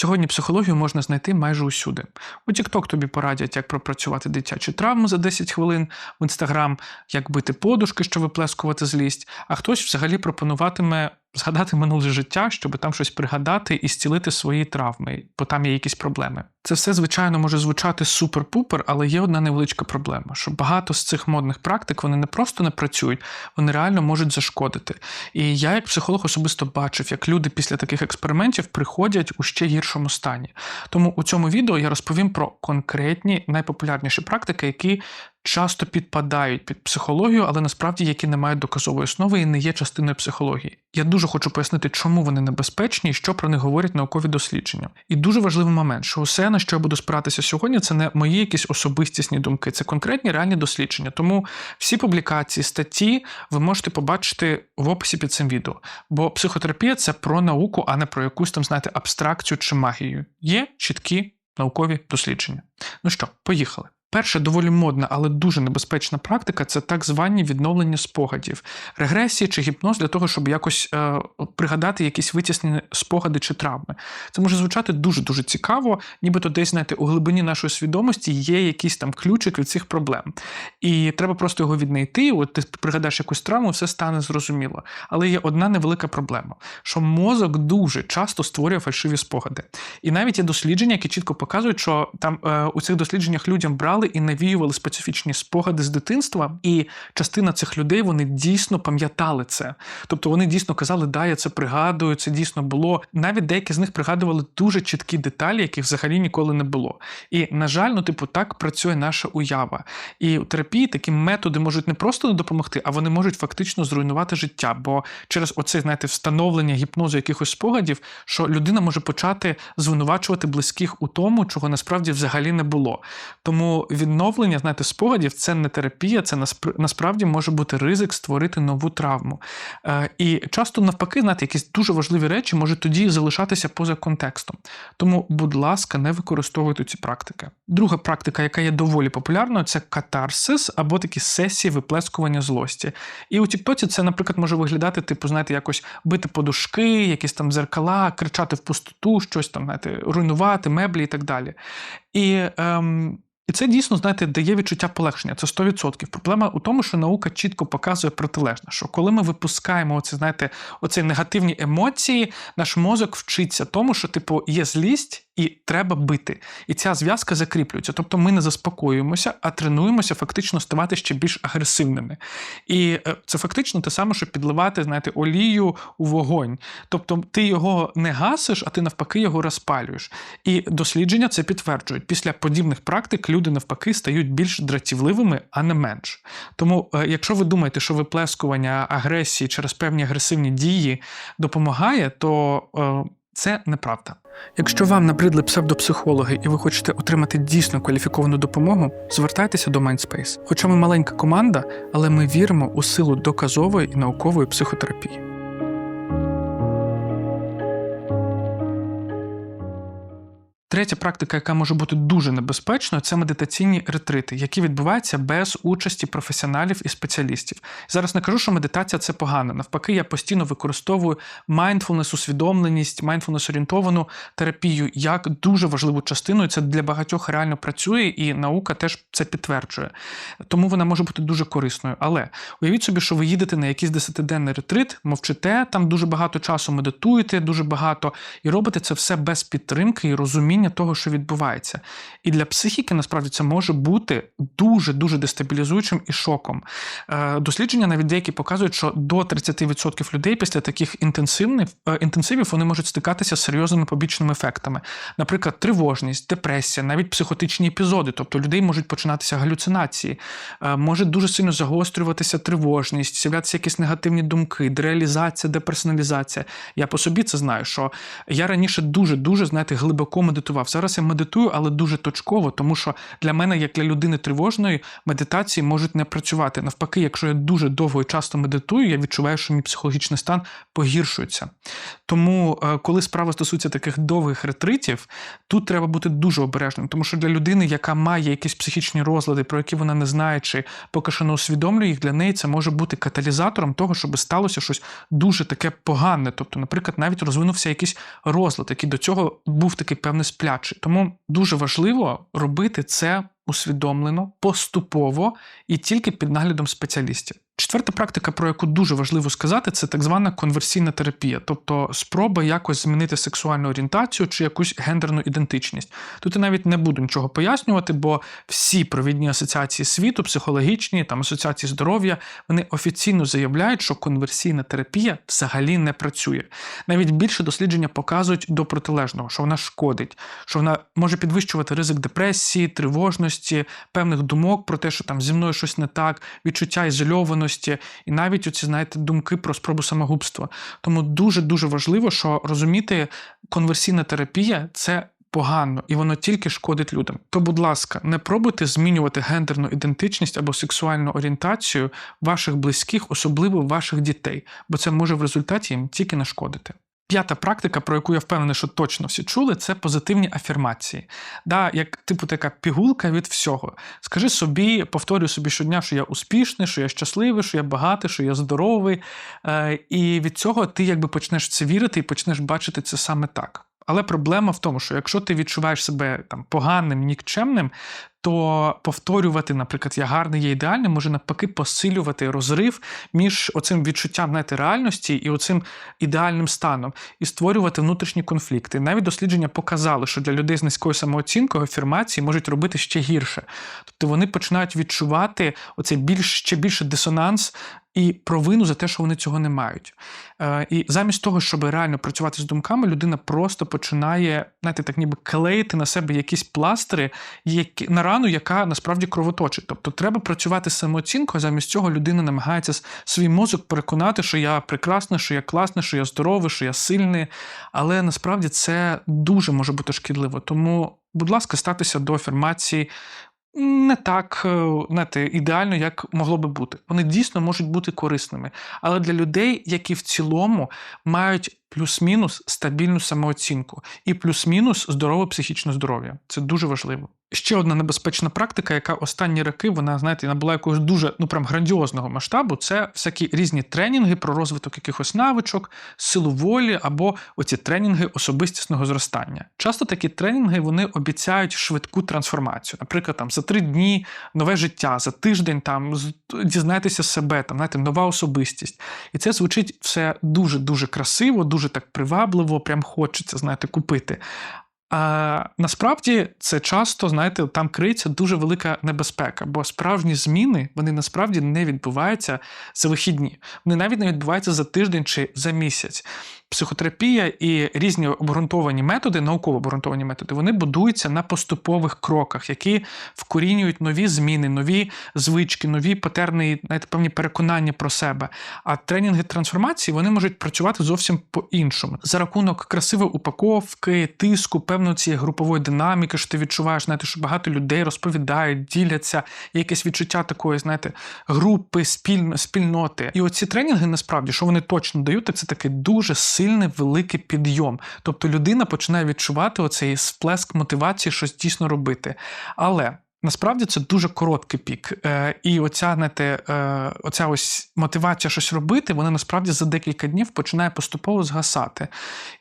Сьогодні психологію можна знайти майже усюди. У TikTok тобі порадять, як пропрацювати дитячі травми за 10 хвилин, в Instagram як бити подушки, щоб виплескувати злість, а хтось взагалі пропонуватиме згадати минуле життя, щоб там щось пригадати і зцілити свої травми, бо там є якісь проблеми. Це все, звичайно, може звучати супер-пупер, але є одна невеличка проблема: що багато з цих модних практик вони не просто не працюють, вони реально можуть зашкодити. І я, як психолог, особисто бачив, як люди після таких експериментів приходять у ще гіршому стані. Тому у цьому відео я розповім про конкретні найпопулярніші практики, які часто підпадають під психологію, але насправді які не мають доказової основи і не є частиною психології. Я дуже хочу пояснити, чому вони небезпечні і що про них говорять наукові дослідження. І дуже важливий момент, що усе, на що я буду спиратися сьогодні, це не мої якісь особистісні думки, це конкретні реальні дослідження. Тому всі публікації, статті ви можете побачити в описі під цим відео. Бо психотерапія це про науку, а не про якусь там, знаєте, абстракцію чи магію. Є чіткі наукові дослідження. Ну що, поїхали. Перша доволі модна, але дуже небезпечна практика це так звані відновлення спогадів, регресії чи гіпноз для того, щоб якось е, пригадати якісь витіснені спогади чи травми. Це може звучати дуже дуже цікаво, нібито десь знаєте, у глибині нашої свідомості є якийсь там ключик від цих проблем. І треба просто його віднайти. От ти пригадаєш якусь травму, все стане зрозуміло. Але є одна невелика проблема: що мозок дуже часто створює фальшиві спогади. І навіть є дослідження, які чітко показують, що там е, у цих дослідженнях людям брали і навіювали специфічні спогади з дитинства, і частина цих людей вони дійсно пам'ятали це. Тобто вони дійсно казали, да, я це пригадую, це дійсно було. Навіть деякі з них пригадували дуже чіткі деталі, яких взагалі ніколи не було. І, на жаль, ну, типу, так працює наша уява. І у терапії такі методи можуть не просто не допомогти, а вони можуть фактично зруйнувати життя. Бо через оце, знаєте, встановлення гіпнозу якихось спогадів, що людина може почати звинувачувати близьких у тому, чого насправді взагалі не було. Тому відновлення, знаєте, спогадів це не терапія, це насправді може бути ризик створити нову травму. Е, і часто, навпаки, знаєте, якісь дуже важливі речі можуть тоді залишатися поза контекстом. Тому, будь ласка, не використовуйте ці практики. Друга практика, яка є доволі популярною, це катарсис або такі сесії виплескування злості. І у Тіктоці це, наприклад, може виглядати, типу, знаєте, якось бити подушки, якісь там зеркала, кричати в пустоту, щось там, знаєте, руйнувати, меблі і так далі. І ем, і це дійсно, знаєте, дає відчуття полегшення. Це 100%. Проблема у тому, що наука чітко показує протилежне, що коли ми випускаємо оці, знаєте, оці негативні емоції, наш мозок вчиться тому, що, типу, є злість і треба бити. І ця зв'язка закріплюється. Тобто ми не заспокоюємося, а тренуємося фактично ставати ще більш агресивними. І е, це фактично те саме, що підливати, знаєте, олію у вогонь. Тобто ти його не гасиш, а ти навпаки його розпалюєш. І дослідження це підтверджують. Після подібних практик люди навпаки стають більш дратівливими, а не менш. Тому, е, якщо ви думаєте, що виплескування агресії через певні агресивні дії допомагає, то е, це неправда. Якщо вам набридли псевдопсихологи і ви хочете отримати дійсно кваліфіковану допомогу, звертайтеся до Mindspace. Хоча ми маленька команда, але ми віримо у силу доказової і наукової психотерапії. Третя практика, яка може бути дуже небезпечною, це медитаційні ретрити, які відбуваються без участі професіоналів і спеціалістів. Зараз не кажу, що медитація це погано. Навпаки, я постійно використовую майндфулнес, усвідомленість, майндфулнес орієнтовану терапію як дуже важливу частину. І це для багатьох реально працює, і наука теж це підтверджує. Тому вона може бути дуже корисною. Але уявіть собі, що ви їдете на якийсь десятиденний ретрит, мовчите, там дуже багато часу медитуєте, дуже багато, і робите це все без підтримки і розуміння розуміння того, що відбувається. І для психіки насправді це може бути дуже-дуже дестабілізуючим і шоком. Е, дослідження навіть деякі показують, що до 30% людей після таких інтенсивних, е, інтенсивів вони можуть стикатися з серйозними побічними ефектами. Наприклад, тривожність, депресія, навіть психотичні епізоди, тобто людей можуть починатися галюцинації, е, може дуже сильно загострюватися тривожність, з'являтися якісь негативні думки, дереалізація, деперсоналізація. Я по собі це знаю, що я раніше дуже-дуже, знаєте, глибоко медитував медитував. Зараз я медитую, але дуже точково, тому що для мене, як для людини тривожної, медитації можуть не працювати. Навпаки, якщо я дуже довго і часто медитую, я відчуваю, що мій психологічний стан погіршується. Тому, е, коли справа стосується таких довгих ретритів, тут треба бути дуже обережним, тому що для людини, яка має якісь психічні розлади, про які вона не знає, чи поки що не усвідомлює їх, для неї це може бути каталізатором того, щоб сталося щось дуже таке погане. Тобто, наприклад, навіть розвинувся якийсь розлад, який до цього був такий певний сплячий. Тому дуже важливо робити це усвідомлено, поступово і тільки під наглядом спеціалістів. Четверта практика, про яку дуже важливо сказати, це так звана конверсійна терапія, тобто спроба якось змінити сексуальну орієнтацію чи якусь гендерну ідентичність. Тут я навіть не буду нічого пояснювати, бо всі провідні асоціації світу, психологічні, там асоціації здоров'я, вони офіційно заявляють, що конверсійна терапія взагалі не працює. Навіть більше дослідження показують до протилежного, що вона шкодить, що вона може підвищувати ризик депресії, тривожності, певних думок про те, що там зі мною щось не так, відчуття ізольованості і навіть оці, знаєте, думки про спробу самогубства. Тому дуже дуже важливо, що розуміти, конверсійна терапія це. Погано, і воно тільки шкодить людям. То, будь ласка, не пробуйте змінювати гендерну ідентичність або сексуальну орієнтацію ваших близьких, особливо ваших дітей, бо це може в результаті їм тільки нашкодити. П'ята практика, про яку я впевнений, що точно всі чули, це позитивні афірмації. Да, Як типу така пігулка від всього. Скажи собі, повторюй собі щодня, що я успішний, що я щасливий, що я багатий, що я здоровий. Е, І від цього ти якби почнеш це вірити і почнеш бачити це саме так. Але проблема в тому, що якщо ти відчуваєш себе там поганим, нікчемним, то повторювати, наприклад, я гарний, я ідеальний, може навпаки посилювати розрив між оцим відчуттям знаєте, реальності і оцим ідеальним станом, і створювати внутрішні конфлікти. Навіть дослідження показали, що для людей з низькою самооцінкою афірмації можуть робити ще гірше. Тобто вони починають відчувати оцей більш ще більше дисонанс. І провину за те, що вони цього не мають. Е, І замість того, щоб реально працювати з думками, людина просто починає, знаєте, так ніби клеїти на себе якісь пластири, які на рану, яка насправді кровоточить. Тобто треба працювати з самооцінкою, замість цього людина намагається свій мозок переконати, що я прекрасний, що я класний, що я здоровий, що я сильний. Але насправді це дуже може бути шкідливо. Тому, будь ласка, ставтеся до афірмації. Не так знаєте, ідеально, як могло би бути. Вони дійсно можуть бути корисними. Але для людей, які в цілому мають плюс-мінус стабільну самооцінку і плюс-мінус здорове психічне здоров'я. Це дуже важливо. Ще одна небезпечна практика, яка останні роки вона, знаєте, набула якогось дуже ну прям грандіозного масштабу. Це всякі різні тренінги про розвиток якихось навичок, силу волі або оці тренінги особистісного зростання. Часто такі тренінги вони обіцяють швидку трансформацію. Наприклад, там за три дні нове життя, за тиждень там дізнайтеся себе, там знаєте, нова особистість. І це звучить все дуже дуже красиво, дуже так привабливо, прям хочеться знаєте, купити. А насправді це часто, знаєте, там криється дуже велика небезпека, бо справжні зміни вони насправді не відбуваються за вихідні. Вони навіть не відбуваються за тиждень чи за місяць. Психотерапія і різні обґрунтовані методи, науково обґрунтовані методи, вони будуються на поступових кроках, які вкорінюють нові зміни, нові звички, нові патерни, навіть певні переконання про себе. А тренінги трансформації вони можуть працювати зовсім по-іншому. За рахунок красивої упаковки, тиску, певної цієї групової динаміки, що ти відчуваєш, знаєте, що багато людей розповідають, діляться, якесь відчуття такої, знаєте, групи, спіль... спільноти. І оці тренінги насправді, що вони точно дають, так це такий дуже сильний великий підйом. Тобто людина починає відчувати оцей сплеск мотивації щось дійсно робити. Але Насправді це дуже короткий пік. Е, І оця знаєте, е, оця ось мотивація щось робити, вона насправді за декілька днів починає поступово згасати.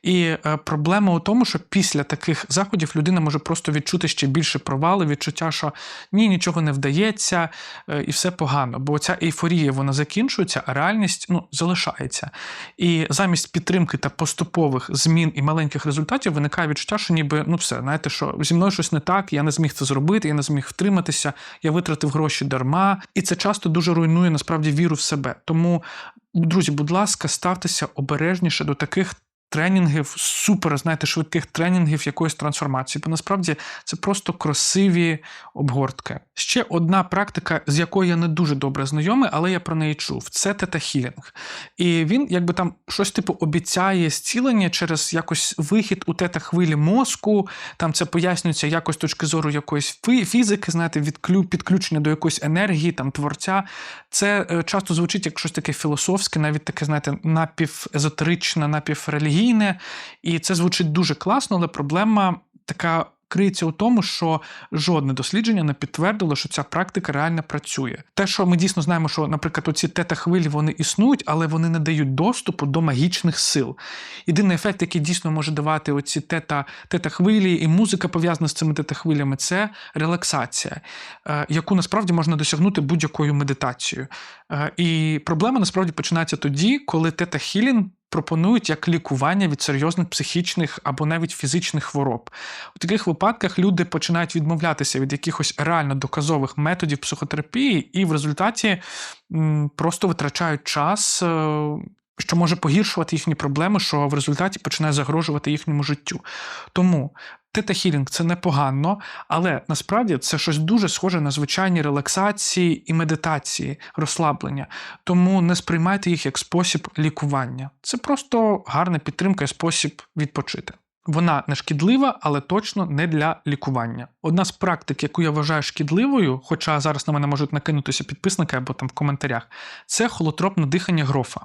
І е, проблема у тому, що після таких заходів людина може просто відчути ще більше провали, відчуття, що ні, нічого не вдається, е, і все погано. Бо ця ейфорія вона закінчується, а реальність ну, залишається. І замість підтримки та поступових змін і маленьких результатів виникає відчуття, що ніби ну все, знаєте, що зі мною щось не так, я не зміг це зробити, я не зміг втриматися, я витратив гроші дарма, і це часто дуже руйнує насправді віру в себе. Тому, друзі, будь ласка, ставтеся обережніше до таких тренінгів, супер, знаєте, швидких тренінгів якоїсь трансформації. Бо насправді це просто красиві обгортки. Ще одна практика, з якою я не дуже добре знайомий, але я про неї чув. Це тета-хілінг. І він, якби там щось типу обіцяє зцілення через якось вихід у тета-хвилі мозку. Там це пояснюється якось з точки зору якоїсь фізики, знаєте, відклю, підключення до якоїсь енергії, там творця. Це е, часто звучить як щось таке філософське, навіть таке, знаєте, напівезотеричне, напіврелігійне. І це звучить дуже класно, але проблема така. Криється у тому, що жодне дослідження не підтвердило, що ця практика реально працює. Те, що ми дійсно знаємо, що, наприклад, оці тета-хвилі вони існують, але вони не дають доступу до магічних сил. Єдиний ефект, який дійсно може давати оці тета, тета-хвилі і музика пов'язана з цими тета-хвилями, це релаксація, е, яку насправді можна досягнути будь-якою медитацією. Е, І проблема насправді починається тоді, коли тета-хілінг пропонують як лікування від серйозних психічних або навіть фізичних хвороб. У таких випадках люди починають відмовлятися від якихось реально доказових методів психотерапії, і в результаті просто витрачають час. е, Що може погіршувати їхні проблеми, що в результаті починає загрожувати їхньому життю. Тому тета-хілінг це непогано, але насправді це щось дуже схоже на звичайні релаксації і медитації, розслаблення. Тому не сприймайте їх як спосіб лікування. Це просто гарна підтримка і спосіб відпочити. Вона не шкідлива, але точно не для лікування. Одна з практик, яку я вважаю шкідливою, хоча зараз на мене можуть накинутися підписники або там в коментарях, це холотропне дихання грофа.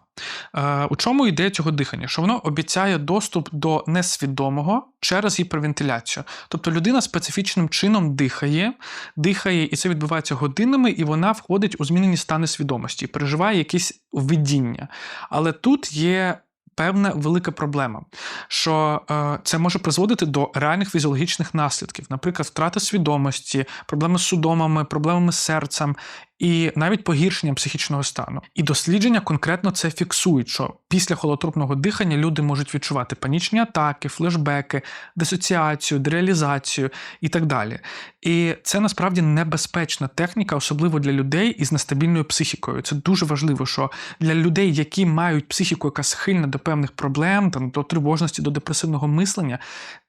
Е, у чому ідея цього дихання? Що воно обіцяє доступ до несвідомого через гіпервентиляцію. Тобто людина специфічним чином дихає, дихає, і це відбувається годинами, і вона входить у змінені стани свідомості, переживає якісь видіння. Але тут є. Певна велика проблема, що е, це може призводити до реальних фізіологічних наслідків, наприклад, втрати свідомості, проблеми з судомами, проблемами з серцем і навіть погіршення психічного стану. І дослідження конкретно це фіксують, що після холотропного дихання люди можуть відчувати панічні атаки, флешбеки, дисоціацію, дереалізацію і так далі. І це насправді небезпечна техніка, особливо для людей із нестабільною психікою. Це дуже важливо, що для людей, які мають психіку, яка схильна до певних проблем, там до тривожності, до депресивного мислення.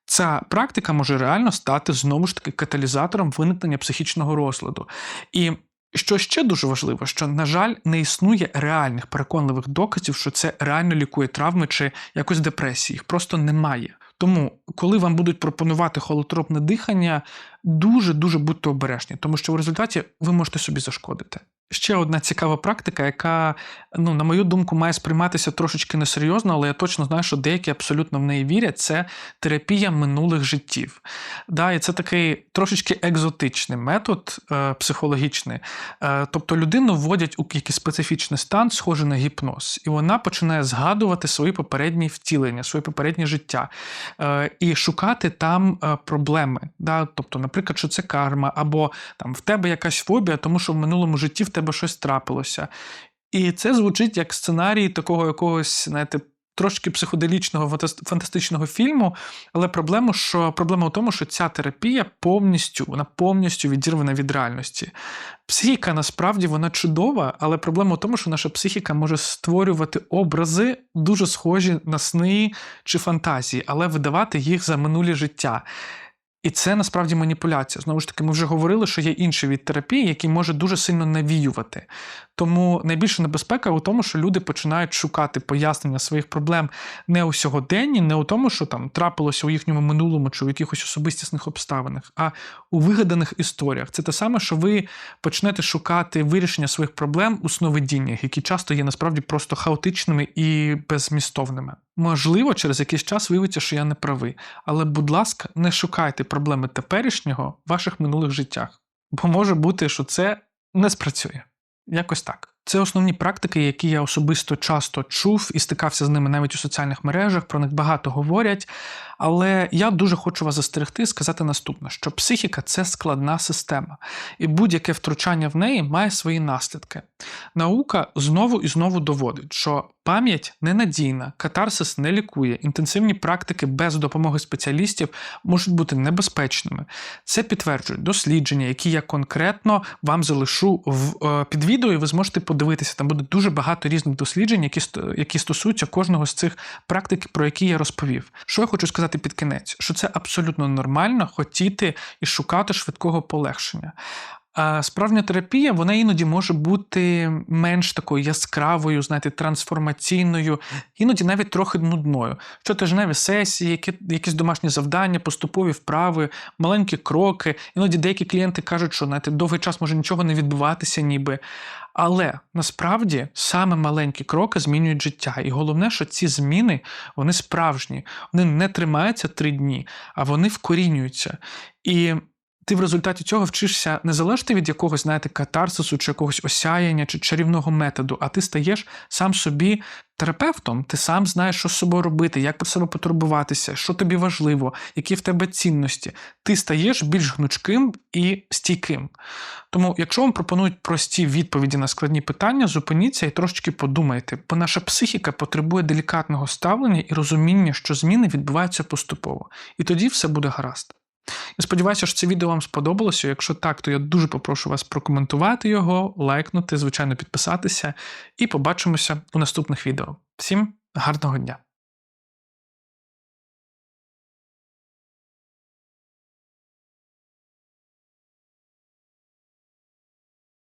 Ця практика може реально стати знову ж таки каталізатором виникнення психічного розладу. І що ще дуже важливо, що, на жаль, не існує реальних переконливих доказів, що це реально лікує травми чи якось депресії. Їх просто немає. Тому, коли вам будуть пропонувати холотропне дихання, дуже дуже будьте обережні, тому що в результаті ви можете собі зашкодити. Ще одна цікава практика, яка, ну, на мою думку, має сприйматися трошечки несерйозно, але я точно знаю, що деякі абсолютно в неї вірять, це терапія минулих життів. Да, І це такий трошечки екзотичний метод е, психологічний. Е, тобто людину вводять у якийсь специфічний стан, схожий на гіпноз, і вона починає згадувати свої попередні втілення, своє попереднє життя е, і шукати там е, проблеми. Да? Тобто, наприклад, що це карма, або там в тебе якась фобія, тому що в минулому житті в тебе щось трапилося. І це звучить як сценарій такого якогось, знаєте, трошки психоделічного фантастичного фільму. Але проблема, що проблема в тому, що ця терапія повністю, вона повністю відірвана від реальності. Психіка насправді вона чудова, але проблема в тому, що наша психіка може створювати образи дуже схожі на сни чи фантазії, але видавати їх за минулі життя. І це насправді маніпуляція. Знову ж таки, ми вже говорили, що є інший від терапії, який може дуже сильно навіювати. Тому найбільша небезпека у тому, що люди починають шукати пояснення своїх проблем не у сьогоденні, не у тому, що там трапилося у їхньому минулому чи у якихось особистісних обставинах, а у вигаданих історіях. Це те саме, що ви почнете шукати вирішення своїх проблем у сновидіннях, які часто є насправді просто хаотичними і беззмістовними. Можливо, через якийсь час виявиться, що я не правий, але, будь ласка, не шукайте проблеми теперішнього в ваших минулих життях, бо може бути, що це не спрацює. Якось так. Це основні практики, які я особисто часто чув і стикався з ними навіть у соціальних мережах. Про них багато говорять. Але я дуже хочу вас застерегти сказати наступне: що психіка це складна система, і будь-яке втручання в неї має свої наслідки. Наука знову і знову доводить, що пам'ять ненадійна, катарсис не лікує, інтенсивні практики без допомоги спеціалістів можуть бути небезпечними. Це підтверджують дослідження, які я конкретно вам залишу в е, під відео, і ви зможете подивитися. Там буде дуже багато різних досліджень, які які стосуються кожного з цих практик, про які я розповів. Що я хочу сказати під кінець? Що це абсолютно нормально хотіти і шукати швидкого полегшення. А справжня терапія вона іноді може бути менш такою яскравою, знаєте, трансформаційною, іноді навіть трохи нудною. Щотижневі сесії, які, якісь домашні завдання, поступові вправи, маленькі кроки. Іноді деякі клієнти кажуть, що знаєте, довгий час може нічого не відбуватися, ніби. Але насправді саме маленькі кроки змінюють життя. І головне, що ці зміни вони справжні, вони не тримаються три дні, а вони вкорінюються. І ти в результаті цього вчишся не залежати від якогось, знаєте, катарсису чи якогось осяяння чи чарівного методу, а ти стаєш сам собі терапевтом, ти сам знаєш, що з собою робити, як про себе потурбуватися, що тобі важливо, які в тебе цінності. Ти стаєш більш гнучким і стійким. Тому, якщо вам пропонують прості відповіді на складні питання, зупиніться і трошечки подумайте, бо наша психіка потребує делікатного ставлення і розуміння, що зміни відбуваються поступово. І тоді все буде гаразд. Я сподіваюся, що це відео вам сподобалося. Якщо так, то я дуже попрошу вас прокоментувати його, лайкнути, звичайно, підписатися, і побачимося у наступних відео. Всім гарного дня!